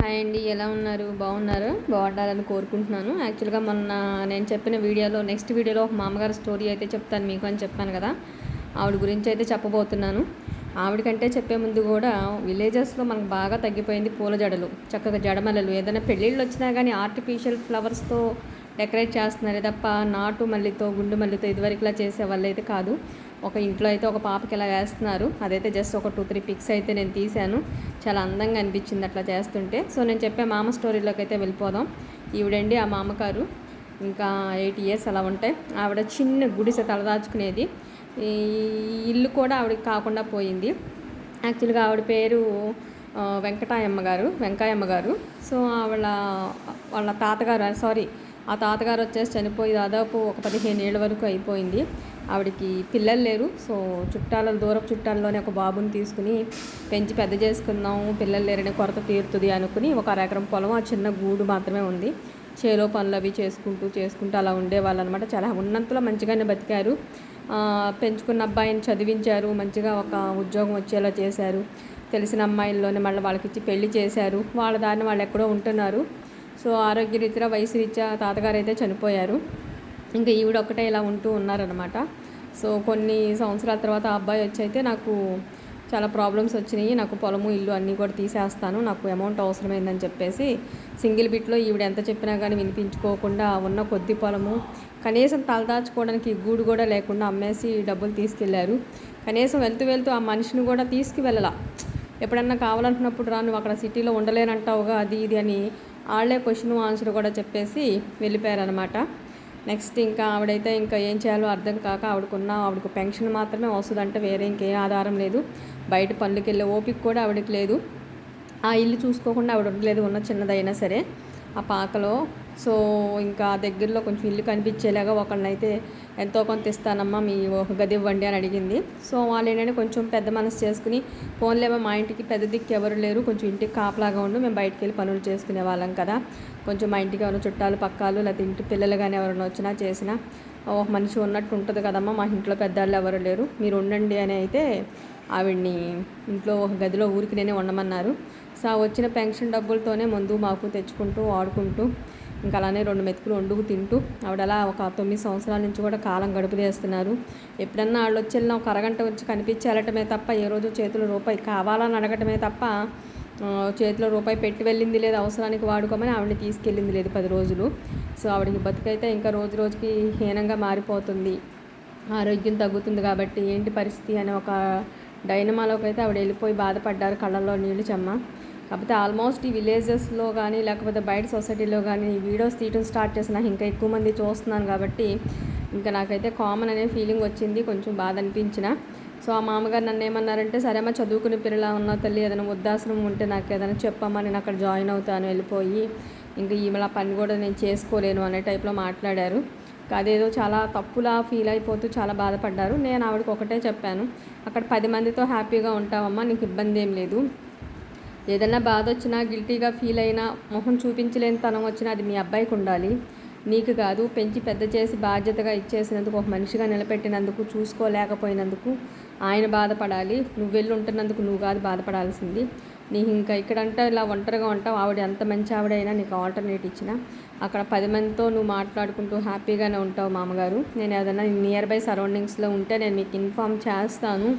Hi అండి ఎలా ఉన్నారు? బాగున్నారు? బాగుండాలని కోరుకుంటున్నాను. యాక్చువల్గా మొన్న నేను చెప్పిన వీడియోలో నెక్స్ట్ వీడియోలో ఒక మామగారు స్టోరీ అయితే చెప్తాను మీకు అని చెప్పాను కదా. ఆవిడ గురించి అయితే చెప్పబోతున్నాను. ఆవిడకంటే చెప్పే ముందు కూడా విలేజెస్లో మనకు బాగా తగ్గిపోయింది పూల జడలు. చక్కగా జడమలలు ఏదైనా పెళ్ళిళ్ళు వచ్చినా కానీ ఆర్టిఫిషియల్ ఫ్లవర్స్తో డెకరేట్ చేస్తున్నారు తప్ప నాటు మల్లితో గుండు మల్లితో ఇదివరకులా చేసే వాళ్ళు అయితే కాదు. ఒక ఇంట్లో అయితే ఒక పాపకి ఇలా వేస్తున్నారు. అదైతే జస్ట్ ఒక టూ త్రీ పిక్స్ అయితే నేను తీశాను. చాలా అందంగా అనిపించింది అట్లా చేస్తుంటే. సో నేను చెప్పే మామ స్టోరీలోకి అయితే వెళ్ళిపోదాం. ఈవిడండి ఆ మామకారు ఇంకా ఎయిట్ ఇయర్స్ అలా ఉంటాయి. ఆవిడ చిన్న గుడిసె తలదాచుకునేది. ఈ ఇల్లు కూడా ఆవిడకి కాకుండా పోయింది. యాక్చువల్గా ఆవిడ పేరు వెంకటాయమ్మ గారు వెంకాయమ్మ గారు. సో ఆవిడ వాళ్ళ తాతగారు సారీ ఆ తాతగారు వచ్చేసి చనిపోయి దాదాపు ఒక పదిహేను ఏళ్ళ వరకు అయిపోయింది. ఆవిడకి పిల్లలు లేరు. సో చుట్టాల దూరపు చుట్టాల్లోనే ఒక బాబుని తీసుకుని పెంచి పెద్ద చేసుకుందాం పిల్లలు లేరని కొరత తీరుతుంది అనుకుని ఒక అరెకరం పొలం ఆ చిన్న గూడు మాత్రమే ఉంది. చేలో పనులు అవి చేసుకుంటూ చేసుకుంటూ అలా ఉండేవాళ్ళు అనమాట చాలా ఉన్నంతలో మంచిగానే బతికారు. పెంచుకున్న అబ్బాయిని చదివించారు. మంచిగా ఒక ఉద్యోగం వచ్చేలా చేశారు. తెలిసిన అమ్మాయిల్లోనే మళ్ళీ వాళ్ళకి ఇచ్చి పెళ్ళి చేశారు. వాళ్ళ దారిని వాళ్ళు ఎక్కడో ఉంటున్నారు. సో ఆరోగ్యరీత్యా వయసు రీత్యా తాతగారు అయితే చనిపోయారు. ఇంకా ఈవిడ ఒక్కటే ఇలా ఉంటూ ఉన్నారనమాట సో కొన్ని సంవత్సరాల తర్వాత ఆ అబ్బాయి వచ్చి అయితే నాకు చాలా ప్రాబ్లమ్స్ వచ్చినాయి. నాకు పొలము ఇల్లు అన్నీ కూడా తీసేస్తాను. నాకు అమౌంట్ అవసరమైందని చెప్పేసి సింగిల్ బిట్లో ఈవిడ ఎంత చెప్పినా కానీ వినిపించుకోకుండా ఉన్న కొద్ది పొలము కనీసం తలదాచుకోవడానికి గూడు కూడా లేకుండా అమ్మేసి డబ్బులు తీసుకెళ్ళారు. కనీసం వెళ్తూ వెళ్తూ ఆ మనిషిని కూడా తీసుకువెళ్ళాల. ఎప్పుడన్నా కావాలంటున్నప్పుడు రా నువ్వు అక్కడ సిటీలో ఉండలేనంటావుగా అది ఇది అని వాళ్ళే క్వశ్చన్ ఆన్సర్ కూడా చెప్పేసి వెళ్ళిపోయారనమాట నెక్స్ట్ ఇంకా ఆవిడైతే ఇంకా ఏం చేయాలో అర్థం కాక ఆవిడకున్న ఆవిడకు పెన్షన్ మాత్రమే వస్తుందంటే వేరే ఇంకే ఆధారం లేదు. బయట పనులకి వెళ్ళే ఓపిక కూడా ఆవిడకి లేదు. ఆ ఇల్లు చూసుకోకుండా ఆవిడ ఉండలేదు ఉన్న చిన్నదైనా సరే. ఆ పాకలో సో ఇంకా దగ్గరలో కొంచెం ఇల్లు కనిపించేలాగా ఒకళ్ళనైతే ఎంతో కొంత ఇస్తానమ్మా మీ ఒక గది ఇవ్వండి అని అడిగింది. సో వాళ్ళు ఏంటంటే కొంచెం పెద్ద మనసు చేసుకుని ఫోన్లేమో మా ఇంటికి పెద్ద దిక్కు ఎవరు లేరు కొంచెం ఇంటికి కాపలాగా ఉండు మేము బయటికి వెళ్ళి పనులు చేసుకునే వాళ్ళం కదా. కొంచెం మా ఇంటికి ఎవరైనా చుట్టాలు పక్కాలు లేకపోతే ఇంటి పిల్లలు కానీ ఎవరైనా వచ్చినా చేసినా ఒక మనిషి ఉన్నట్టు ఉంటుంది కదమ్మా మా ఇంట్లో పెద్దవాళ్ళు ఎవరు లేరు మీరు ఉండండి అని అయితే ఆవిడ్ని ఇంట్లో ఒక గదిలో ఊరికి నేనే ఉండమన్నారు. సో వచ్చిన పెన్షన్ డబ్బులతోనే ముందు మాకు తెచ్చుకుంటూ ఆడుకుంటూ ఇంకా అలానే రెండు మెతుకులు వండుకు తింటూ ఆవిడ అలా ఒక తొమ్మిది సంవత్సరాల నుంచి కూడా కాలం గడుపు చేస్తున్నారు. ఎప్పుడన్నా వాళ్ళు వచ్చి వెళ్ళిన ఒక అరగంట వచ్చి కనిపించి వెళ్ళటమే తప్ప ఏ రోజు చేతుల రూపాయి కావాలని అడగటమే తప్ప చేతిలో రూపాయి పెట్టి వెళ్ళింది లేదు అవసరానికి వాడుకోమని ఆవిడని తీసుకెళ్ళింది లేదు పది రోజులు. సో ఆవిడకి బతుకైతే ఇంకా రోజు రోజుకి హీనంగా మారిపోతుంది. ఆరోగ్యం తగ్గుతుంది కాబట్టి ఏంటి పరిస్థితి అనే ఒక డైనమాలోకి అయితే ఆవిడ వెళ్ళిపోయి బాధపడ్డారు కళ్ళల్లో నీళ్ళు చెమ్మ. కాకపోతే ఆల్మోస్ట్ ఈ విలేజెస్లో కానీ లేకపోతే బయట సొసైటీలో కానీ ఈ వీడియోస్ తీయటం స్టార్ట్ చేసిన ఇంకా ఎక్కువ మంది చూస్తున్నాను కాబట్టి ఇంకా నాకైతే కామన్ అనే ఫీలింగ్ వచ్చింది కొంచెం బాధ అనిపించిన. సో ఆ మామగారు నన్ను ఏమన్నారంటే సరే అమ్మ చదువుకునే పిల్లలా ఉన్న తల్లి ఏదైనా వృద్ధాశ్రమం ఉంటే నాకు ఏదైనా చెప్పమ్మా నేను అక్కడ జాయిన్ అవుతాను వెళ్ళిపోయి. ఇంకా ఈమె పని కూడా నేను చేసుకోలేను అనే టైప్లో మాట్లాడారు. అదేదో చాలా తప్పులా ఫీల్ అయిపోతూ చాలా బాధపడ్డారు. నేను ఆవిడకి ఒకటే చెప్పాను అక్కడ పది మందితో హ్యాపీగా ఉంటావమ్మా నీకు ఇబ్బంది ఏం లేదు. ఏదైనా బాధ వచ్చినా గిల్టీగా ఫీల్ అయినా మొహం చూపించలేని తనం వచ్చినా అది మీ అబ్బాయికి ఉండాలి నీకు కాదు పెంచి పెద్ద చేసి బాధ్యతగా ఇచ్చేసినందుకు ఒక మనిషిగా నిలబెట్టినందుకు చూసుకోలేకపోయినందుకు ఆయన బాధపడాలి. నువ్వు వెళ్ళి ఉంటున్నందుకు నువ్వు కాదు బాధపడాల్సింది. నీకు ఇంకా ఇక్కడంటే ఇలా ఒంటరిగా ఉంటావు. ఆవిడ ఎంత మంచి ఆవిడైనా నీకు ఆల్టర్నేట్ ఇచ్చిన. అక్కడ పది మందితో నువ్వు మాట్లాడుకుంటూ హ్యాపీగానే ఉంటావు మామగారు. నేను ఏదైనా నియర్ బై సరౌండింగ్స్లో ఉంటే నేను మీకు ఇన్ఫామ్ చేస్తాను.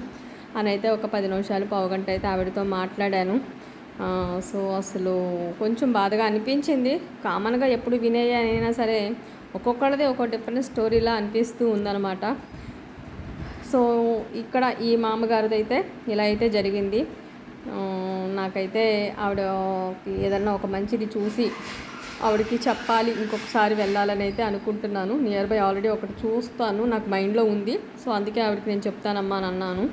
అని అయితే ఒక పది నిమిషాలు పావుగంట అయితే ఆవిడతో మాట్లాడాను. సో అసలు కొంచెం బాధగా అనిపించింది. కామన్గా ఎప్పుడు వినే అయినా సరే ఒక్కొక్కరిది ఒక డిఫరెంట్ స్టోరీలా అనిపిస్తూ ఉందన్నమాట. సో ఇక్కడ ఈ మామగారిది అయితే ఇలా అయితే జరిగింది. నాకైతే ఆవిడ ఏదన్నా ఒక మంచిది చూసి ఆవిడకి చెప్పాలి ఇంకొకసారి వెళ్ళాలని అయితే అనుకుంటున్నాను. నియర్ బై ఆల్రెడీ ఒకటి చూస్తాను నాకు మైండ్లో ఉంది. సో అందుకే ఆవిడకి నేను చెప్తానమ్మా అని అన్నాను.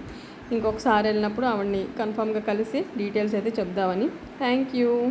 ఇంకొకసారి వెళ్ళినప్పుడు ఆవిడని కన్ఫామ్గా కలిసి డీటెయిల్స్ అయితే చెప్దామని. Thank you